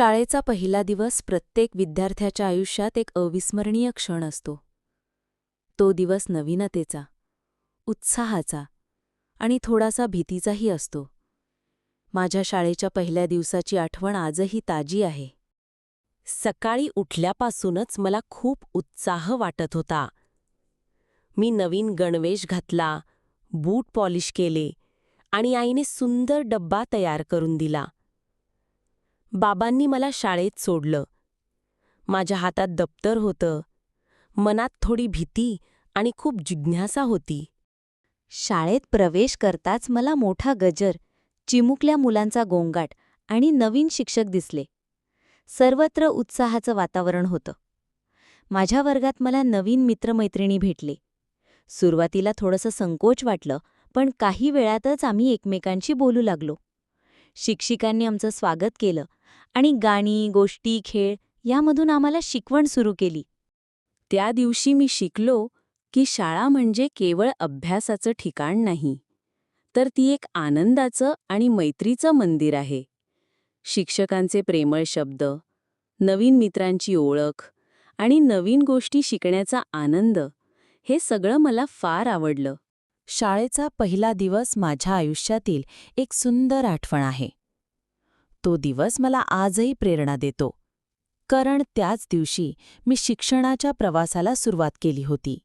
शाळेचा पहिला दिवस प्रत्येक विद्यार्थ्याच्या आयुष्यात एक अविस्मरणीय क्षण असतो. तो दिवस नवीनतेचा उत्साहाचा आणि थोडासा भीतीचाही असतो. माझ्या शाळेच्या पहिल्या दिवसाची आठवण आजही ताजी आहे. सकाळी उठल्यापासूनच मला खूप उत्साह वाटत होता. मी नवीन गणवेश घातला बूट पॉलिश केले आणि आईने सुंदर डब्बा तयार करून दिला. बाबांनी मला शाळेत सोडलं. माझ्या हातात दप्तर होतं. मनात थोडी भीती आणि खूप जिज्ञासा होती. शाळेत प्रवेश करताच मला मोठा गजर चिमुकल्या मुलांचा गोंगाट आणि नवीन शिक्षक दिसले. सर्वत्र उत्साहाचं वातावरण होतं. माझ्या वर्गात मला नवीन मित्रमैत्रिणी भेटले. सुरुवातीला थोडंसं संकोच वाटलं पण काही वेळातच आम्ही एकमेकांशी बोलू लागलो. शिक्षिकांनी आमचं स्वागत केलं आणि गाणी गोष्टी खेळ यामधून आम्हाला शिकवण सुरू केली. त्या दिवशी मी शिकलो की शाळा म्हणजे केवळ अभ्यासाचं ठिकाण नाही तर ती एक आनंदाचं आणि मैत्रीचं मंदिर आहे. शिक्षकांचे प्रेमळ शब्द नवीन मित्रांची ओळख आणि नवीन गोष्टी शिकण्याचा आनंद हे सगळं मला फार आवडलं. शाळेचा पहिला दिवस माझ्या आयुष्यातील एक सुंदर आठवण आहे. तो दिवस मला आजही प्रेरणा देतो. कारण त्याच दिवशी मी शिक्षणाच्या प्रवासाला सुरुवात केली होती.